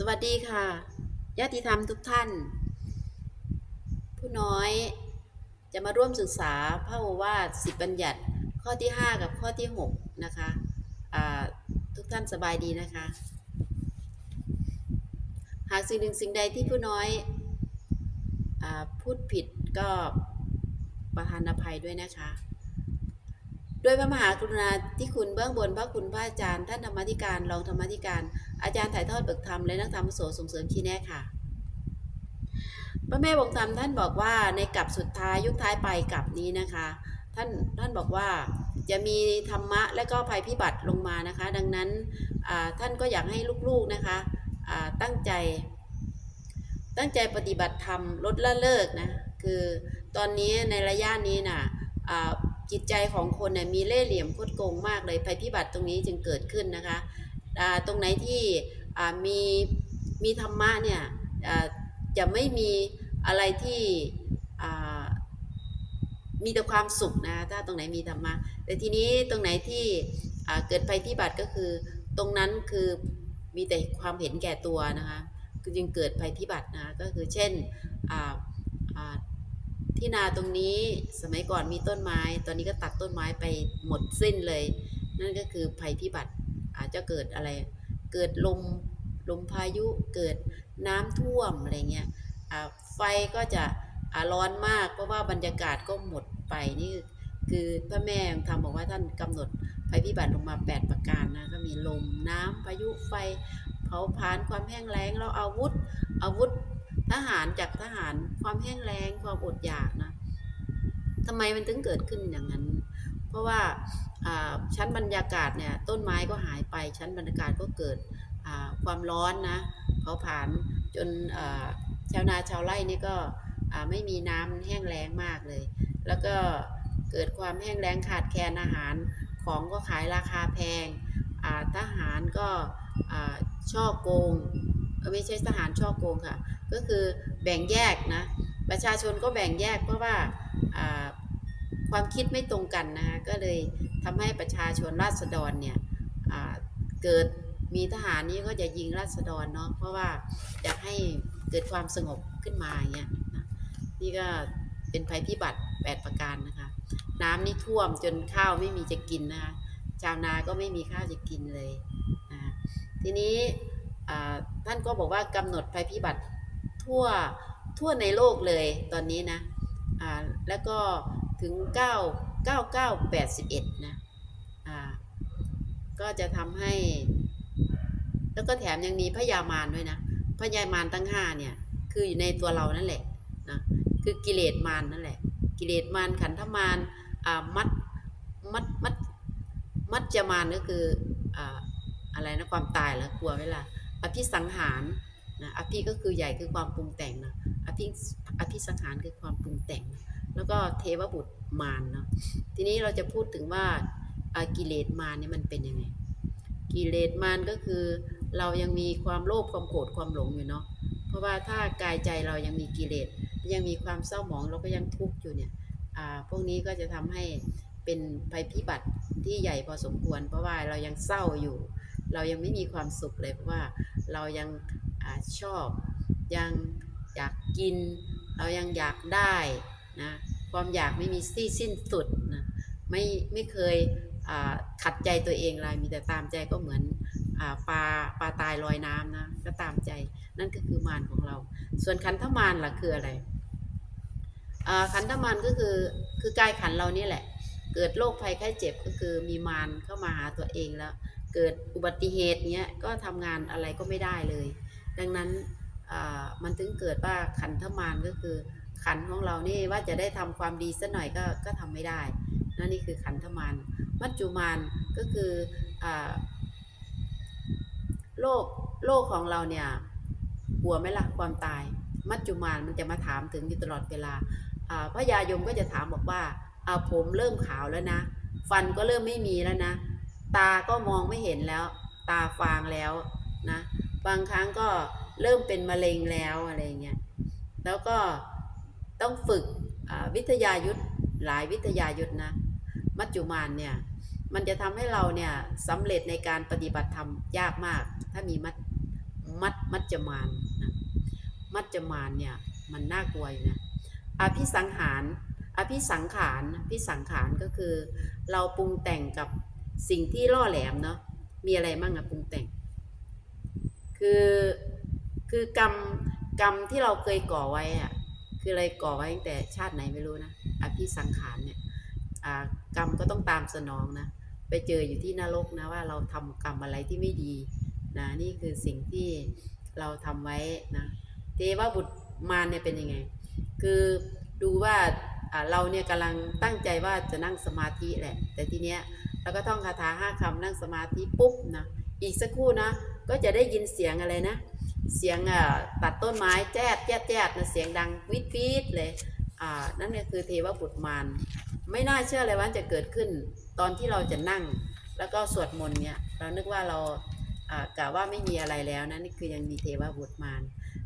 สวัสดีค่ะญาติธรรมทุกท่าน ผู้น้อยจะมาร่วมศึกษาพระโอวาทสิบบัญญัติข้อที่ 5 กับข้อที่ 6 นะคะทุกท่านสบายดีนะคะ หากสิ่งหนึ่งสิ่งใดที่ผู้น้อยอพูดผิดก็ประทานอภัยด้วยนะคะ ด้วยพระมหากรุณาที่คุณเบื้องบนพระคุณพระอาจารย์ ท่านธรรมธิการรองธรรมธิการ อาจารย์ถ่ายทอดเบิกธรรมและนักธรรมอาวุโสส่งเสริมชี้แนะค่ะ พระแม่บงธรรมท่านบอกว่าในกลับสุดท้ายยุคท้ายไปกลับนี้นะคะ ท่านท่านบอกว่าจะมีธรรมะและก็ภัยพิบัติลงมานะคะ ดังนั้นท่านก็อยากให้ลูกๆนะคะตั้งใจ ตั้งใจปฏิบัติธรรมลดละเลิกนะคือตอนนี้ในระยะนี้น่ะอ่า จิตใจของคนเนี่ยมีเล่ห์เหลี่ยมคดโกงมากเลยภัยพิบัติตรงนี้จึงเกิดขึ้นนะคะตรงไหนที่มีมีธรรมะเนี่ยจะไม่มีอะไรที่มีแต่ความสุขนะถ้าตรงไหนมีธรรมะแต่ทีนี้ตรงไหนที่เกิดภัยพิบัติก็คือ ตรงนั้นคือมีแต่ความเห็นแก่ตัวนะคะจึงเกิดภัยพิบัตินะก็คือเช่นอ่าอ่า ที่นาตรงนี้สมัยก่อนมีต้นไม้ ตอนนี้ก็ตัดต้นไม้ไปหมดสิ้นเลย นั่นก็คือภัยพิบัติอาจจะเกิดอะไร เกิดลมลมพายุเกิดน้ำท่วมอะไรเงี้ยไฟก็จะร้อนมากเพราะว่าบรรยากาศก็หมดไปนี่คือพระแม่ทำบอกว่าท่านกำหนดภัยพิบัติลงมา 8 ประการนะก็มีลมน้ำพายุไฟ เผาผลาญความแห้งแล้งแล้วอาวุธอาวุธ ทหารจากทหารความแห้งแล้งความอดอยากนะทำไมมันถึงเกิดขึ้นอย่างนั้น เพราะว่าชั้นบรรยากาศเนี่ยต้นไม้ก็หายไปชั้นบรรยากาศก็เกิดความร้อนนะเผาผลาญจนชาวนาชาวไร่นี่ก็ไม่มีน้ำแห้งแล้งมากเลย แล้วก็เกิดความแห้งแล้งขาดแคลนอาหารของก็ขายราคาแพงทหารก็ช่อโกง ไม่ใช่ทหารช่อโกงค่ะ ก็คือแบ่งแยกนะประชาชนก็แบ่งแยกเพราะว่าความคิดไม่ตรงกันนะคะก็เลยทำให้ประชาชนราษฎรเนี่ยเกิดมีทหารนี้ก็จะยิงราษฎรเนาะเพราะว่าอยากให้เกิดความสงบขึ้นมาอย่างเงี้ยนี่ก็เป็นภัยพิบัติ 8 ประการนะคะ น้ำนี่ท่วมจนข้าวไม่มีจะกินนะคะชาวนาก็ไม่มีข้าวจะกินเลยนะทีนี้ท่านก็บอกว่ากำหนดภัยพิบัติ ทั่วทั่วในโลกเลยตอนนี้นะอ่าแล้วก็ถึง 9 9 9 81 นะอ่าก็จะทำให้ แล้วก็แถมยังมีพยามารด้วยนะพยามารตั้งห้าเนี่ย คืออยู่ในตัวเรานั่นแหละนะคือกิเลสมารนั่นแหละ กิเลสมารขันธมารอ่ามัดมัดมัดมัดจมารก็คืออ่าอะไรนะความตายแล้วกลัวเวลาอภิสังหาร นะอภิก็คือใหญ่คือความปรุงแต่งนะอภิอภิสังหารคือความปรุงแต่งนะแล้วก็เทวบุตรมารเนาะทีนี้เราจะพูดถึงว่ากิเลสมารเนี่ยมันเป็นยังไง กิเลสมารก็คือ เรายังมีความโลภความโกรธความหลงอยู่เนาะเพราะว่าถ้ากายใจเรายังมีกิเลสยังมีความเศร้าหมองเราก็ยังทุกข์อยู่เนี่ยพวกนี้ก็จะทำให้เป็นภัยพิบัติที่ใหญ่พอสมควร เพราะว่าเรายังเศร้าอยู่ เรายังไม่มีความสุขเลยเพราะว่าเรายัง ชอบยังอยากกิน เรายังอยากได้นะความอยากไม่มีที่สิ้นสุดนะไม่ไม่เคยขัดใจตัวเองเลยมีแต่ตามใจก็เหมือนอปลาปลาตายลอยน้ำนะก็ตามใจนั่นก็คือมารของเรา ส่วนขันธมารล่ะคืออะไรขันธมารก็คือคือกายขันเรานี่แหละ เกิดโรคภัยไข้เจ็บก็คือมีมารเข้ามาหาตัวเองแล้ว เกิดอุบัติเหตุเนี้ยก็ทำงานอะไรก็ไม่ได้เลย ดังนั้นมันถึงเกิดว่าขันธมารก็คือ ขันของเรานี่ว่าจะได้ทำความดีสักหน่อยก็ก็ทำไม่ได้นั่นนี่คือขันธมารมัจจุมารก็คืออโลกโลกของเราเนี่ยกลัวไหมล่ะความตาย มัจจุมารมันจะมาถามถึงอยู่ตลอดเวลาพระยายมก็จะถามบอกว่าผมเริ่มขาวแล้วนะ ฟันก็เริ่มไม่มีแล้วนะ ตาก็มองไม่เห็นแล้ว ตาฟางแล้ว นะบางครั้งก็เริ่มเป็นมะเร็งแล้วอะไรเงี้ยแล้วก็ต้องฝึกวิทยายุทธหลายวิทยายุทธนะ มัจจุมานเนี่ยมันจะทำให้เราเนี่ยสำเร็จในการปฏิบัติธรรมยากมาก ถ้ามีมัจมัดมัจจมานนะมัจจมานเนี่ยมันน่ากลัวนะอภิสังหารอภิสังขารอภิสังขารก็คือ เราปรุงแต่งกับสิ่งที่ล่อแหลมเนาะมีอะไรบ้างอะปรุงแต่ง คือคือกรรมกรรมที่เราเคยก่อไว้อะคืออะไรก่อไว้ตั้งแต่ชาติไหนไม่รู้นะอภิสังขารเนี่ยกรรมก็ต้องตามสนองนะไปเจออยู่ที่นรกนะว่าเราทำกรรมอะไรที่ไม่ดีนะนี่คือสิ่งที่เราทำไว้นะเทวบุตรมารเนี่ยเป็นยังไง คือดูว่าเราเนี่ยกำลังตั้งใจว่าจะนั่งสมาธิแหละ แต่ทีเนี้ยเราก็ท่องคาถาห้าคำนั่งสมาธิปุ๊บนะอีกสักครู่นะ ก็จะได้ยินเสียงอะไรนะ เสียงตัดต้นไม้แจ๊ดแจ๊ดแจ๊ดนะเสียงดังวิดวิดเลยอ่านั่นก็คือเทวบุตรมารไม่น่าเชื่อเลยว่าจะเกิดขึ้น ตอนที่เราจะนั่ง แล้วก็สวดมนต์เนี่ยเรานึกว่าเราอ่ากะว่าไม่มีอะไรแล้วนะนี่คือยังมีเทวบุตรมาร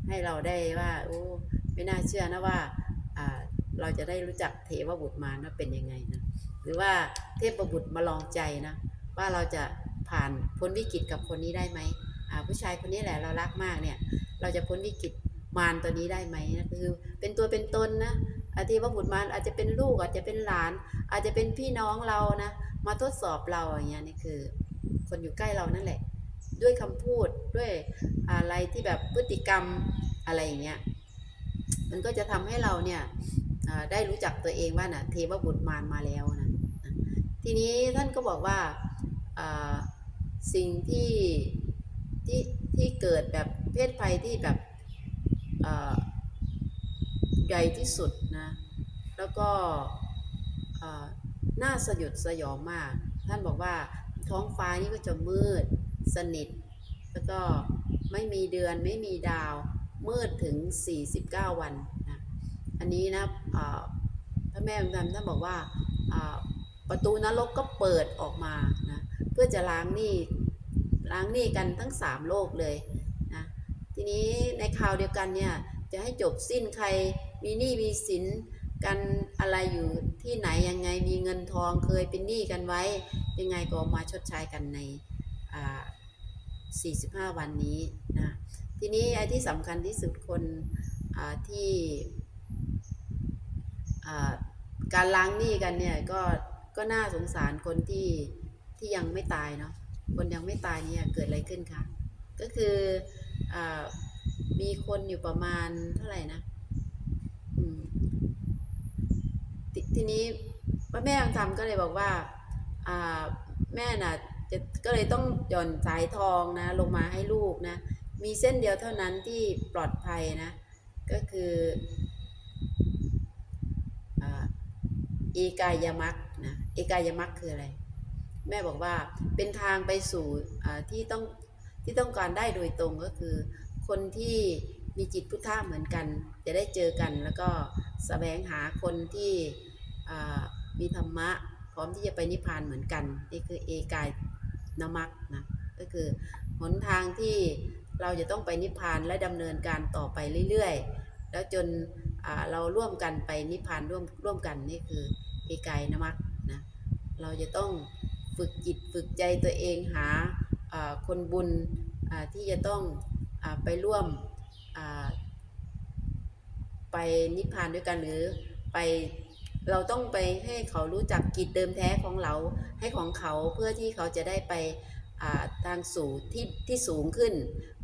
ให้เราได้ว่าโอ้ไม่น่าเชื่อนะว่าเราจะได้รู้จักเทวบุตรมารว่าเป็นยังไงนะหรือว่าเทพบุตรมาลองใจนะว่าเราจะผ่านพ้นวิกฤตกับคนนี้ได้ไหม ผู้ชายคนนี้แหละเรารักมากเนี่ย เราจะพ้นวิกฤตมารตัวนี้ได้ไหมนะคือเป็นตัวเป็นตนนะอาเทวบุตรมารอาจจะเป็นลูกอาจจะเป็นหลาน อาจจะเป็นพี่น้องเรานะมาทดสอบเราอย่างเงี้ยนี่คือ คนอยู่ใกล้เรานั่นแหละ ด้วยคำพูดด้วยอะไรที่แบบพฤติกรรมอะไรอย่างเงี้ยมันก็จะทำให้เราเนี่ยได้รู้จักตัวเองว่าน่ะเทวบุตรมารมาแล้วนะทีนี้ท่านก็บอกว่าสิ่งที่ ที่ที่เกิดแบบเพศภัยที่แบบใหญ่ที่สุดนะ แล้วก็น่าสยดสยองมาก ท่านบอกว่าท้องฟ้านี่ก็จะมืดสนิท แล้วก็ไม่มีเดือนไม่มีดาวมืดถึง 49 วันนะอันนี้นะพระแม่บุญธรรมท่านบอกว่าอ่าประตูนรกก็เปิดออกมานะเพื่อจะล้างหนี้ ล้างหนี้กันทั้ง 3 โลกเลยนะทีนี้ในคราวเดียวกันเนี่ยจะให้จบสิ้นใครมีหนี้มีสินกันอะไรอยู่ที่ไหนยังไงมีเงินทองเคยเป็นหนี้กันไว้ ยังไงก็มาชดใช้กันใน 45 วันนี้นะทีนี้ไอ้ที่สำคัญที่สุดคนที่การล้างหนี้กันเนี่ยก็ก็น่าสงสารคนที่ที่ยังไม่ตายเนาะ คนยังไม่ตายเนี่ยเกิดอะไรขึ้นคะก็คืออมีคนอยู่ประมาณเท่าไหร่นะททีนี้พระแม่ทำก็เลยบอกว่าแม่น่ะจะก็เลยต้องหย่อนสายทองนะ ลงมาให้ลูกนะ มีเส้นเดียวเท่านั้นที่ปลอดภัยนะ ก็คืออ่าเอกายมักนะเอกายมักคืออะไร แม่บอกว่าเป็นทางไปสู่ที่ต้องที่ต้องการได้โดยตรงก็คือ คนที่มีจิตพุทธะเหมือนกัน จะได้เจอกันแล้วก็แสวงหาคนที่มีธรรมะ พร้อมที่จะไปนิพพานเหมือนกันนี่คือเอกายนมักนะก็คือหนทางที่เราจะต้องไปนิพพานและดำเนินการต่อไปเรื่อยๆ แล้วจนเราร่วมกันไปนิพพานร่วมร่วมกันนี่คือเอกายนมักนะเราจะต้อง ฝึกจิตฝึกใจตัวเองหาคนบุญที่จะต้องอไปร่วมไปนิพพานด้วยกันหรือไปเราต้องไปให้เขารู้จักกิจเดิมแท้ของเราให้ของเขาเพื่อที่เขาจะได้ไปทางสู่ที่ที่สูงขึ้น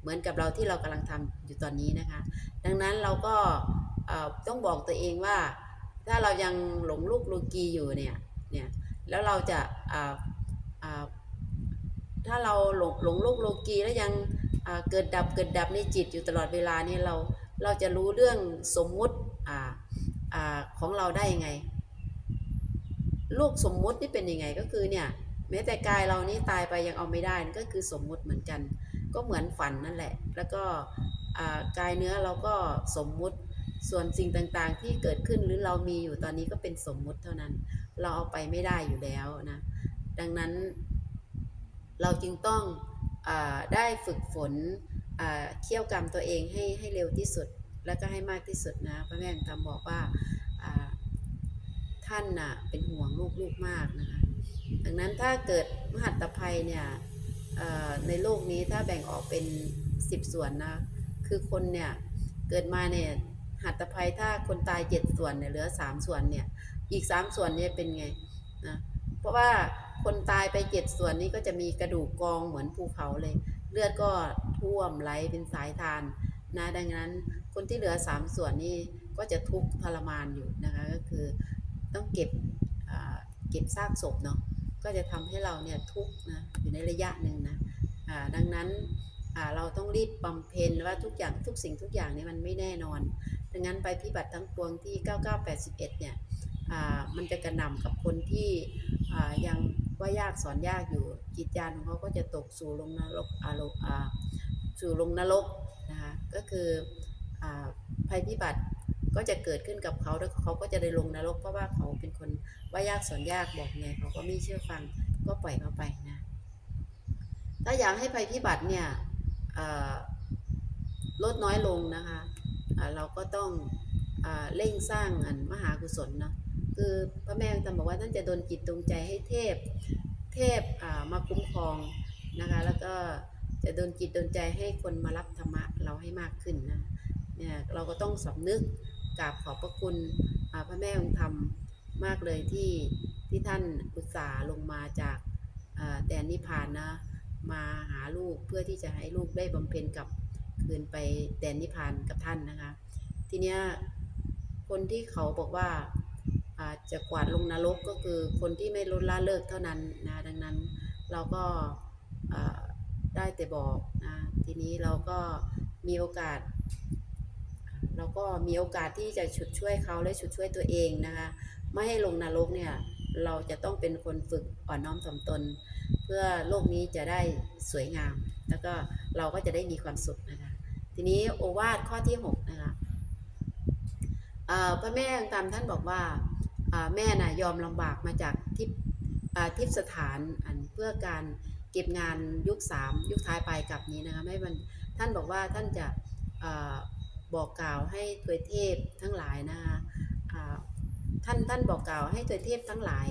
เหมือนกับเราที่เรากำลังทำอยู่ตอนนี้นะคะ ดังนั้นเราก็ต้องบอกตัวเองว่า ถ้าเรายังหลงลูกลูกีอยู่เนี่ยเนี่ยแล้วเราจะ ถ้าเราหลงหลงลูกโลกีแล้วยังเกิดดับเกิดดับในจิตอยู่ตลอดเวลานี่เราเราจะรู้เรื่องสมมุติอ่าอ่าของเราได้ยังไงลูกสมมุตินี่เป็นยังไงก็คือเนี่ยแม้แต่กายเรานี่ตายไปยังเอาไม่ได้นั่นก็คือสมมุติเหมือนกัน ก็เหมือนฝันนั่นแหละ แล้วก็อ่ากายเนื้อเราก็สมมุติส่วนสิ่งต่างๆ ที่เกิดขึ้นหรือเรามีอยู่ตอนนี้ก็เป็นสมมุติเท่านั้น เราเอาไปไม่ได้อยู่แล้วนะ ดังนั้น เราจึงต้องอได้ฝึกฝนเคี่ยวกรรมตัวเองให้ให้เร็วที่สุด แล้วก็ให้มากที่สุดนะพระแม่ทำบอกว่าท่านน่ะเป็นห่วงลูกๆมากนะคะดังนั้นถ้าเกิดมหัตภัยเนี่ยเอ่อในโลกนี้ถ้าแบ่งออกเป็นสิบส่วนนะคือคนเนี่ยเกิดมาเนี่ยหัตถภัยถ้าคนตายเจ็ดส่วนเนี่ยเหลือสามส่วนเนี่ยอีกสามส่วนเนี่ยเป็นไงนะเพราะว่า คนตายไปเจ็ดส่วนนี้ก็จะมีกระดูกกองเหมือนภูเขาเลย เลือดก็ท่วมไหลเป็นสายทานนะดังนั้นคนที่เหลือสามส่วนนี้ก็จะทุกข์ทรมานอยู่นะคะก็คือต้องเก็บเก็บซากศพเนาะก็จะทำให้เราเนี่ยทุกข์นะอยู่ในระยะหนึ่งนะดังนั้นเราต้องรีบบำเพ็ญว่าทุกอย่างทุกสิ่งทุกอย่างนี่มันไม่แน่นอนดังนั้นไปพิบัติทั้งปวงที่ 9981 เนี่ยอ่ามันจะกระหน่ำกับคนที่ยัง ว่ายากสอนยากอยู่จิตญาณของเขาก็จะตกสู่ลงนรกอารมณ์สู่ลงนรกนะคะก็คืออภัยพิบัติก็จะเกิดขึ้นกับเขาแล้วเขาก็จะได้ลงนรกเพราะว่าเขาเป็นคนว่ายากสอนยากบอกไงเขาก็ไม่เชื่อฟังก็ปล่อยเขาไปนะถ้าอยากให้ภัยพิบัติเนี่ยลดน้อยลงนะคะอ่าเราก็ต้องอเร่งสร้างอันมหากุศลเนาะ คือพระแม่ท่าบอกว่าท่านจะดลจิตดวงใจให้เทพ เทพมาคุ้มครองนะคะ แล้วก็จะดลจิตดลใจให้คนมารับธรรมะเราให้มากขึ้นนะเนี่ยเราก็ต้องสำนึกกราบขอบพระคุณพระแม่องค์ธรรมมากเลยที่ที่ท่านอุตส่าห์ลงมาจากแดนนิพพานนะมาหาลูกเพื่อที่จะให้ลูกได้บำเพ็ญกับคืนไปแดนนิพพานกับท่านนะคะ ทีเนี้ยคนที่เขาบอกว่า จจะกวาดลงนรกก็คือคนที่ไม่ลดละเลิกเท่านั้นนะดังนั้นเราก็าได้แต่บอกนะทีนี้เราก็มีโอกาส เราก็มีโอกาสที่จะฉุดช่วยเขาและฉุดช่วยตัวเองนะคะไม่ให้ลงนรกเนี่ยเราจะต้องเป็นคนฝึกอ่อนน้อมถ่อมตน เพื่อโลกนี้จะได้สวยงาม แล้วก็เราก็จะได้มีความสุขนะคะทีนี้โอวาทข้อที่6นะคะพระแม่ตามท่านบอกว่า แม่น่ะยอมลำบากมาจากทิพทิพสถานอันเพื่อการเก็บงานยุค 3 ยุคท้ายปลายกลับนี้นะคะไม่มันท่านบอกว่าท่านจะบอกกล่าวให้ทวยเทพทั้งหลายนะคะท่านท่านบอกกล่าวให้ทวยเทพทั้งหลาย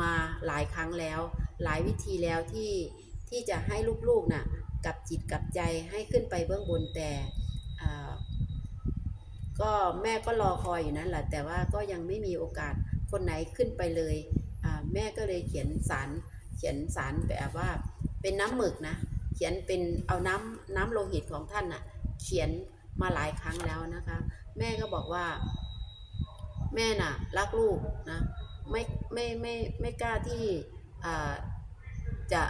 มาหลายครั้งแล้ว หลายวิธีแล้วที่ที่จะให้ลูกๆน่ะกับจิตกับใจให้ขึ้นไปเบื้องบนแต่ ก็แม่ก็รอคอยอยู่นั่นแหละแต่ว่าก็ยังไม่มีโอกาสคนไหนขึ้นไปเลยแม่ก็เลยเขียนสารเขียนสารแบบว่าเป็นน้ำหมึกนะ เขียนเป็นเอาน้ำน้ำโลหิตของท่านน่ะเขียนมาหลายครั้งแล้วนะคะ แม่ก็บอกว่า แม่น่ะ รักลูกนะไม่ไม่ไม่ไม่กล้าที่จะ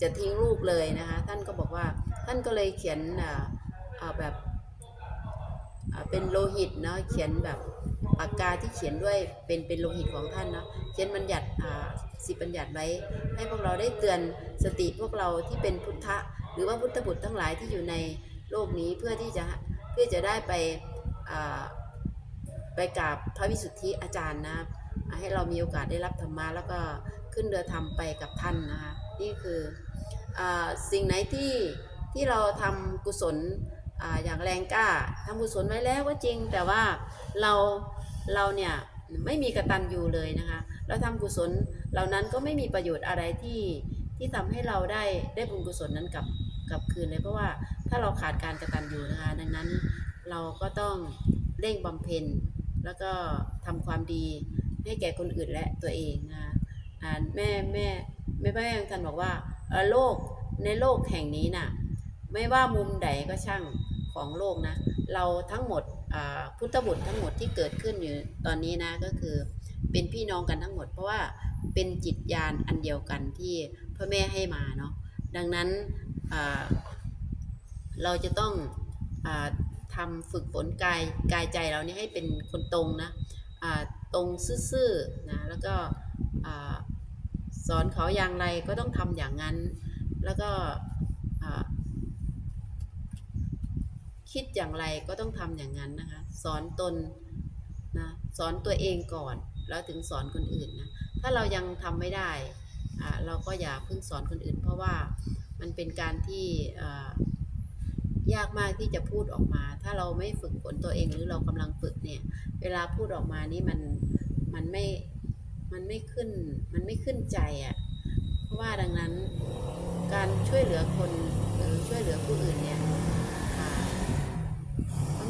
จะทิ้งลูกเลยนะคะ ท่านก็บอกว่าท่านก็เลยเขียนแบบ เป็นโลหิตเนาะเขียนแบบปากกาที่เขียนด้วยเป็นเป็นโลหิตของท่านเนาะเขียนบัญญัติสิบัญญัติไว้ ให้พวกเราได้เตือนสติพวกเราที่เป็นพุทธะ หรือว่าพุทธบุตรทั้งหลายที่อยู่ในโลกนี้เพื่อที่จะเพื่อจะได้ไปไปกราบพระวิสุทธิอาจารย์นะให้เรามีโอกาสได้รับธรรมะแล้วก็ขึ้นเรือธรรมไปกับท่านนะคะนี่คืออสิ่งไหนที่ที่เราทำกุศล อย่างแรงกล้าทำกุศลไว้แล้วก็จริง แต่ว่าเราเราเนี่ยไม่มีกระตันอยู่เลยนะคะเราทำกุศลเหล่านั้นก็ไม่มีประโยชน์อะไรที่ที่ทำให้เราได้ได้บุญกุศลนั้นกลับกลับคืนเลยเพราะว่าถ้าเราขาดการกระตันอยู่นะคะดังนั้นเราก็ต้องเร่งบำเพ็ญแล้วก็ทำความดีให้แก่คนอื่นและตัวเองนะคะอ่แม่แม่แม่แม่ท่านบอกว่าโลกในโลกแห่งนี้น่ะไม่ว่ามุมใดก็ช่าง ของโลกนะ เราทั้งหมดพุทธบุตรทั้งหมดที่เกิดขึ้นอยู่ตอนนี้นะก็คือเป็นพี่น้องกันทั้งหมด เพราะว่าเป็นจิตญาณอันเดียวกันที่พระแม่ให้มาเนาะดังนั้นเราจะต้องอทำฝึกฝนกายกายใจเรานี่ให้เป็นคนตรงนะตรงซื่อๆนะแล้วก็อสอนเขาอย่างไรก็ต้องทำอย่างนั้น แล้วก็อ่า คิดอย่างไรก็ต้องทำอย่างนั้นนะคะ สอนตนนะสอนตัวเองก่อน แล้วถึงสอนคนอื่นนะถ้าเรายังทำไม่ได้เราก็อย่าเพิ่งสอนคนอื่น เพราะว่ามันเป็นการที่ยากมากที่จะพูดออกมา ถ้าเราไม่ฝึกฝนตัวเองหรือเรากำลังฝึกเนี่ย เวลาพูดออกมานี่มันมันไม่มันไม่ขึ้นมันไม่ขึ้นใจอะ่ะเพราะว่าดังนั้นการช่วยเหลือคนหรือช่วยเหลือผู้อื่นเนี่ย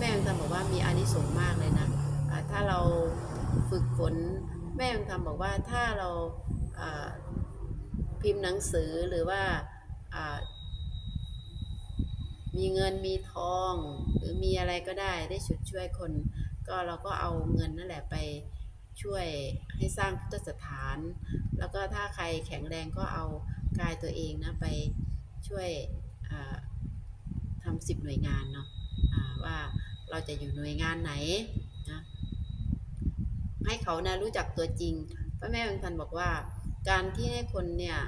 ม่ยังทำบอกว่ามีอานิสงส์มากเลยนะถ้าเราฝึกฝนแม่ยังทำบอกว่าถ้าเราพิมพ์หนังสือหรือว่ามีเงินมีทอง หรือมีอะไรก็ได้ได้ชุดช่วยคน ก็เราก็เอาเงินนั่นแหละไปช่วยให้สร้างพุทธสถาน แล้วก็ถ้าใครแข็งแรงก็เอากายตัวเองนะไปช่วยทำสิบหน่วยงานเนาะอ่าว่า เราจะอยู่หน่วยงานไหนนะให้เขานะรู้จักตัวจริงพระแม่บางทันบอกว่า การที่ให้คนเนี่ย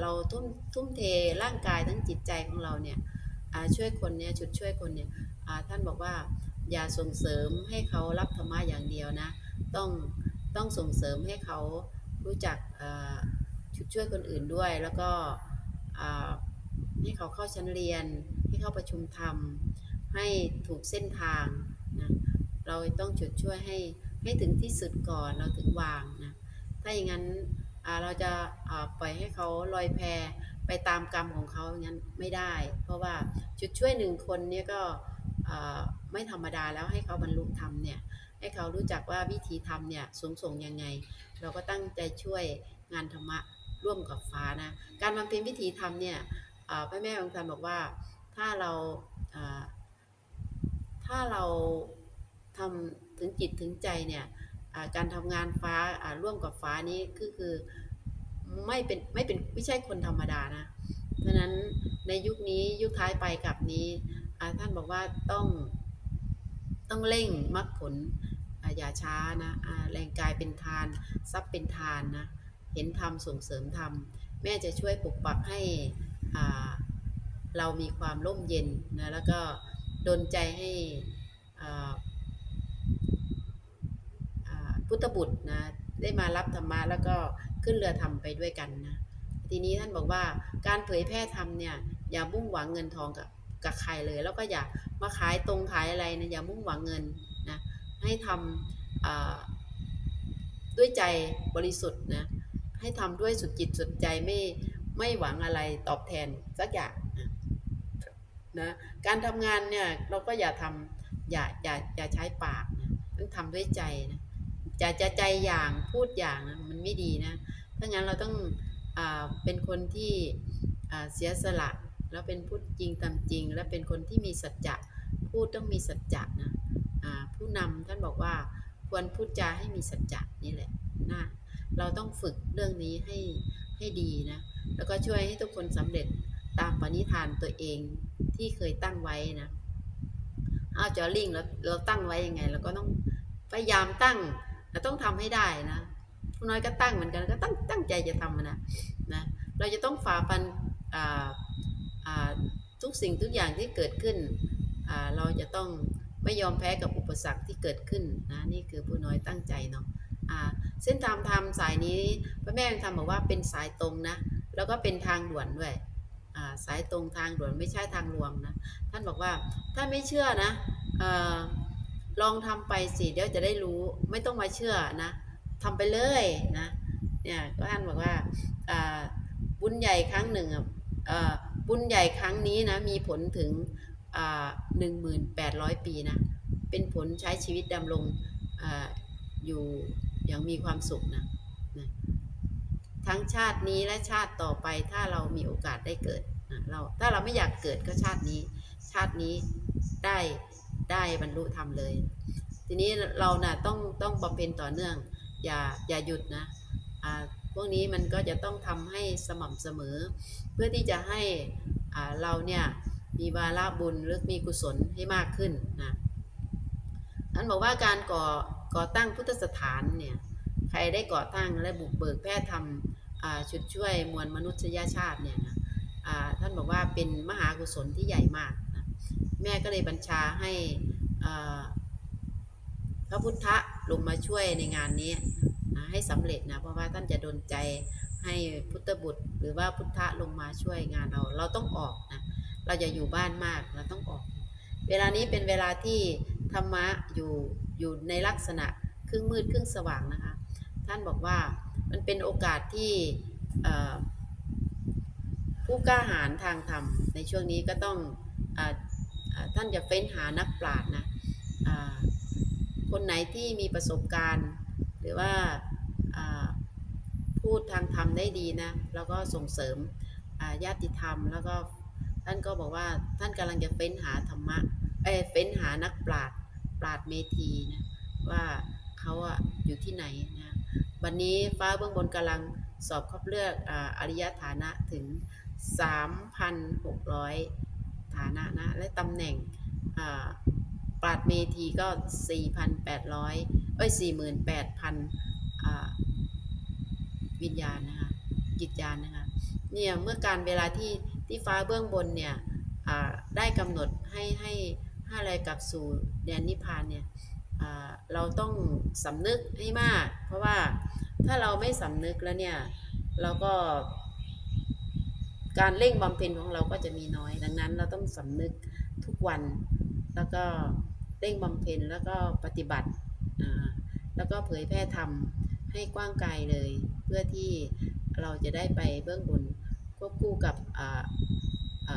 เราทุ่มทุ่มเทร่างกายทั้งจิตใจของเราเนี่ยช่วยคนเนี่ยชุดช่วยคนเนี่ยท่านบอกว่าอย่าส่งเสริมให้เขารับธรรมะอย่างเดียวนะ ต้องต้องส่งเสริมให้เขารู้จักชุดช่วยคนอื่นด้วย แล้วก็ให้เขาเข้าชั้นเรียน ให้เข้าประชุมธรรม ให้ถูกเส้นทางนะเราต้องชุดช่วยให้ให้ถึงที่สุดก่อนเราถึงวางนะถ้าอย่างนั้นเราจะาปล่อยให้เขาลอยแพไปตามกรรมของเขาอย่างนั้นไม่ได้ เพราะว่าจุดช่วยหนึ่งคนเนี่ยก็ไม่ธรรมดาแล้วให้เขาบรรลุธรรมเนี่ยให้เขารู้จักว่าวิธีทำเนี่ยสูงส่งยังไง เราก็ตั้งใจช่วยงานธรรมะร่วมกับฟ้านะการบำเพ็ญวิธีทำเนี่ยเอ่อพระแม่บางท่านบอกว่าถ้าเราเอ่อ ถ้าเราทำถึงจิตถึงใจเนี่ยการทำงานฟ้าร่วมกับฟ้านี้คือคือไม่เป็นไม่เป็นไม่ใช่คนธรรมดานะ เพราะฉะนั้นในยุคนี้ยุคท้ายไปกับนี้ท่านบอกว่าต้องต้องเร่งมรรคผลอย่าช้านะแรงกายเป็นทานทรัพย์เป็นทานนะเห็นธรรมส่งเสริมธรรมแม่จะช่วยปกปักให้เรามีความร่มเย็นนะแล้วก็ ดลใจให้พุทธบุตรนะได้มารับธรรมะแล้วก็ขึ้นเรือธรรมไปด้วยกันนะทีนี้ท่านบอกว่าการเผยแพร่ธรรมเนี่ยอย่ามุ่งหวังเงินทองกับกับใครเลยแล้วก็อย่ามาขายตรงขายอะไรนะอย่ามุ่งหวังเงินนะให้ทำด้วยใจบริสุทธิ์นะให้ทำด้วยสุดจิตสุดใจไม่ไม่หวังอะไรตอบแทนสักอย่าง นะการทำงานเนี่ยเราก็อย่าทำอย่าอย่าอย่าใช้ปากนะต้องทำด้วยใจนะจะจะใจอย่างพูดอย่างนะมันไม่ดีนะถ้างั้นเราต้องอเป็นคนที่เสียสละแล้วเป็นพูดจริงตามจริง และเป็นคนที่มีสัจจะพูดต้องมีสัจจะนะผู้นำท่านบอกว่าควรพูดจาให้มีสัจจะนี่แหละนะเราต้องฝึกเรื่องนี้ให้ให้ดีนะแล้วก็ช่วยให้ทุกคนสำเร็จตามปณิธานตัวเอง ที่เคยตั้งไว้นะเอาจอลิงเราเราตั้งไว้ยังไงเราก็ต้องพยายามตั้งเราต้องทำให้ได้นะผู้น้อยก็ตั้งเหมือนกันก็ตั้งตั้งใจจะทำนะนะเราจะต้องฝ่าฟันทุกสิ่งทุกอย่างที่เกิดขึ้น เราจะต้องไม่ยอมแพ้กับอุปสรรคที่เกิดขึ้นนะนี่คือผู้น้อยตั้งใจเนาะเส้นทางธรรมสายนี้พระแม่ยังทำบอกว่าเป็นสายตรงนะแล้วก็เป็นทางด่วนด้วย สายตรงทางด่วนไม่ใช่ทางหลวงนะ ท่านบอกว่าถ้าไม่เชื่อนะอลองทำไปสิเดี๋ยวจะได้รู้ไม่ต้องมาเชื่อนะทำไปเลยนะเนี่ยก็ท่านบอกว่าบุญใหญ่ครั้งหนึ่งบุญใหญ่ครั้งนี้นะมีผลถึงหนึ่งหมื่นแปดร้อยปีนะเป็นผลใช้ชีวิตดำรงออยู่อย่างมีความสุขนะนะทั้งชาตินี้และชาติต่อไปถ้าเรา มีโอกาสได้เกิดเราถ้าเราไม่อยากเกิดก็ชาตินี้ ชาตินี้ได้ได้บรรลุธรรมเลย ทีนี้เรานะ่ะต้องต้องบำเพ็ญต่อเนื่อง อย่าอย่าหยุดนะอ่าพวกนี้มันก็จะต้องทำให้สม่ำเสมอ เพื่อที่จะให้อ่าเราเนี่ยมีวาระบุญหรือมีกุศลให้มากขึ้นนะท่านบอกว่าการก่อก่อตั้งพุทธสถานเนี่ยใครได้ก่อตั้งและบุกเบิกแพร่ทำอ่า ชุดช่วยมวลมนุษยชาติเนี่ยนะท่านบอกว่าเป็นมหากุศลที่ใหญ่มากนะแม่ก็เลยบัญชาให้พระพุทธะลงมาช่วยในงานนี้นะให้สำเร็จนะเพราะว่าท่านจะดลใจให้พุทธบุตร หรือว่าพุทธะลงมาช่วยงานเราเราต้องออกนะเราอย่าอยู่บ้านมากเราต้องออก เวลานี้เป็นเวลาที่ธรรมะอยู่อยู่ในลักษณะครึ่งมืดครึ่งสว่างนะคะ ท่านบอกว่ามันเป็นโอกาสที่ผู้กล้าหาญทางธรรม ในช่วงนี้ก็ต้องออท่านจะเฟ้นหานักปราชญ์นะอ่าคนไหนที่มีประสบการณ์ หรือว่าพูดทางธรรมได้ดีนะแล้วก็ส่งเสริมญาติธรรม แล้วก็ท่านก็บอกว่าท่านกำลังจะเฟ้นหาธรรมะเอ้เฟ้นหานักปราชญ์ปราชญ์เมธีนะว่า เขาอะอยู่ที่ไหนนะวันนี้ฟ้าเบื้องบนกำลังสอบคัดเลือกอาอริยฐานะถึง 3,600 ฐานะนะ และตำแหน่งปราดเมธีก็ 4,800 เอ้ย 48,000อ่าวิญญาณนะคะจิตญาณนะคะเนี่ยเมื่อการเวลาที่ที่ฟ้าเบื้องบนเนี่ยได้กำหนดให้ให้ให้อะไรกลับสู่แดนนิพพานเนี่ย เราต้องสำนึกให้มาก เพราะว่าถ้าเราไม่สำนึกแล้วเนี่ยเราก็ การเร่งบำเพ็ญของเราก็จะมีน้อย ดังนั้นเราต้องสำนึกทุกวัน แล้วก็เร่งบำเพ็ญแล้วก็ปฏิบัติแล้วก็เผยแพร่ธรรมให้กว้างไกลเลย เพื่อที่เราจะได้ไปเบื้องบนควบคู่กับ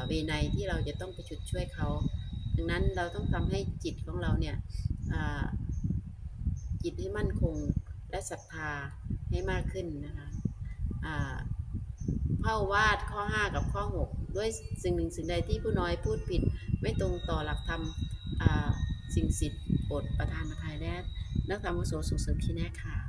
เวไนยที่เราจะต้องไปชุดช่วยเขา ดังนั้นเราต้องทำให้จิตของเราเนี่ย จิตให้มั่นคงและศรัทธาให้มากขึ้นนะคะเผ่าวาดข้อ 5 กับข้อ 6 ด้วยสิ่งหนึ่งสิ่งใดที่ผู้น้อยพูดผิด ไม่ตรงต่อหลักธรรมสิ่งสิทธิ์โปรดประทานอภัยและนักธรรมอาวุโสส่งเสริมที่แน่ค่ะ